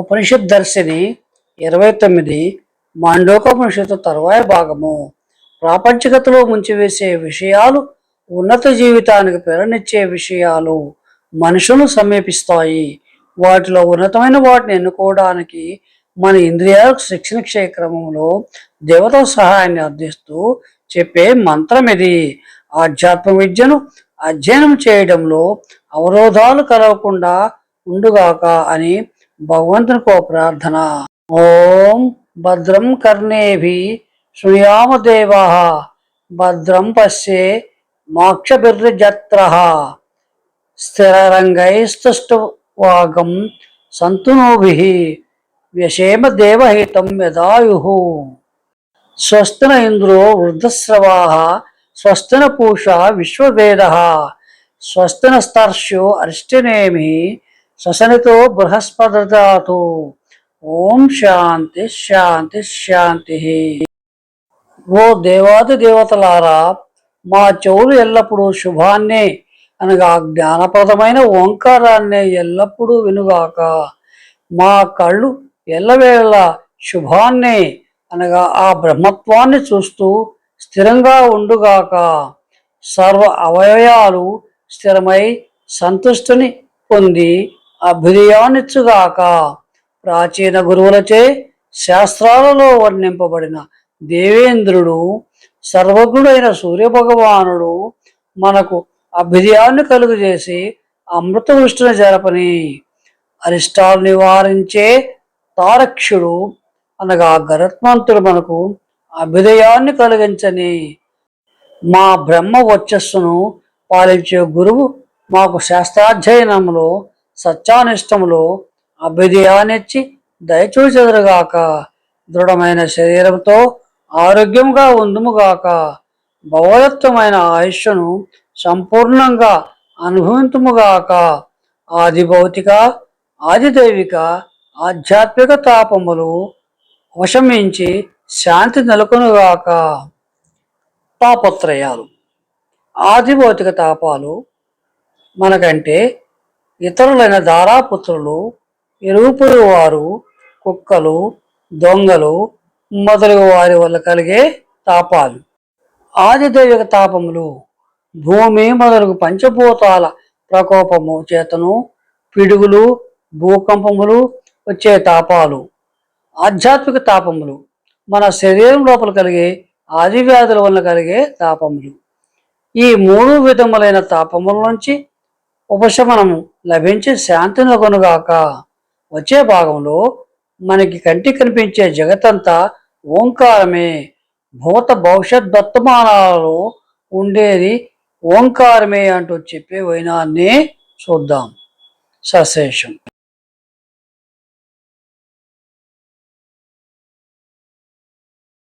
ఉపనిషత్ దర్శిని ఇరవై తొమ్మిది మాండోకోపనిషత్తు తరువాయ భాగము. ప్రాపంచికతలో ముంచివేసే విషయాలు ఉన్నత జీవితానికి ప్రేరణిచ్చే విషయాలు మనుషులను సమీపిస్తాయి. వాటిలో ఉన్నతమైన వాటిని ఎన్నుకోవడానికి మన ఇంద్రియాలకు శిక్షణ ఇచ్చే దేవత సహాయాన్ని అందిస్తూ చెప్పే మంత్రం ఇది. ఆధ్యాత్మ విద్యను అధ్యయనం చేయడంలో అవరోధాలు కలగకుండా ఉండుగాక అని భగవంతునికో ప్రార్థన. ఓం భద్రం కర్ణేభి శృయామ భద్రం పశ్యే మోక్షభిర్జత్ర. స్థిరరంగైస్తుష్టవాగం సంతునోభి. వ్యశేమ దేవహితం యదాయు. స్వస్తిన ఇంద్రో వృద్ధస్రవా. స్వస్తిన పూషా విశ్వవేద. స్వస్తిన స్తర్ష్యో అరిష్టనేమి శ్వసనితో బృహస్పదాతు ఓం శాంతి శాంతి శాంతి ఓ దేవాది దేవతలారా మా చెవులు ఎల్లప్పుడూ శుభాన్నే అనగా జ్ఞానప్రదమైన ఓంకారాన్నే ఎల్లప్పుడూ వినుగాక. మా కళ్ళు ఎల్లవేళ శుభాన్నే అనగా ఆ బ్రహ్మత్వాన్ని చూస్తూ స్థిరంగా ఉండుగాక. సర్వ అవయవాలు స్థిరమై సంతుష్టిని పొంది అభ్యుదయాన్నిచ్చుగాక ప్రాచీన గురువులచే శాస్త్రాలలో వర్ణింపబడిన దేవేంద్రుడు సర్వజ్ఞుడైన సూర్యభగవానుడు మనకు అభ్యుదయాన్ని కలుగజేసి అమృత వృష్టిని జరపని. అరిష్టాలు నివారించే తారక్షుడు అనగా గరత్మంతుడు మనకు అభ్యుదయాన్ని కలిగించని. మా బ్రహ్మ వచ్చస్సును పాలించే గురువు మాకు శాస్త్రాధ్యయనములో సత్యానిష్టములో అభ్యుదయాన్నిచ్చి దయచూచెదరుగాక. దృఢమైన శరీరంతో ఆరోగ్యంగా ఉందుముగాక. భగవదత్వమైన ఆయుష్ను సంపూర్ణంగా అనుభవింతుముగాక. ఆది భౌతిక ఆదిదైవిక ఆధ్యాత్మిక తాపములు వశమించి శాంతి నెలకొనుగాక. తాపత్రయాలు ఆది భౌతిక తాపాలు మనకంటే ఇతరులైన దారాపుత్రులు ఇరుగుపురు వారు కుక్కలు దొంగలు మొదలగు వారి వల్ల కలిగే తాపాలు. ఆదిదైవిక తాపములు భూమి మొదలగు పంచభూతాల ప్రకోపము చేతను పిడుగులు భూకంపములు వచ్చే తాపాలు. ఆధ్యాత్మిక తాపములు మన శరీరం లోపల కలిగే ఆదివ్యాధుల వల్ల కలిగే తాపములు. ఈ మూడు విధములైన తాపముల నుంచి ఉపశమనము లభించి శాంతి వచ్చే భాగంలో మనకి కంటికి కనిపించే జగతంతా ఓంకారమే. భూత భవిష్యత్ వర్తమానాలలో ఉండేది ఓంకారమే అంటూ చెప్పే వైనాన్ని చూద్దాం. సశేషం.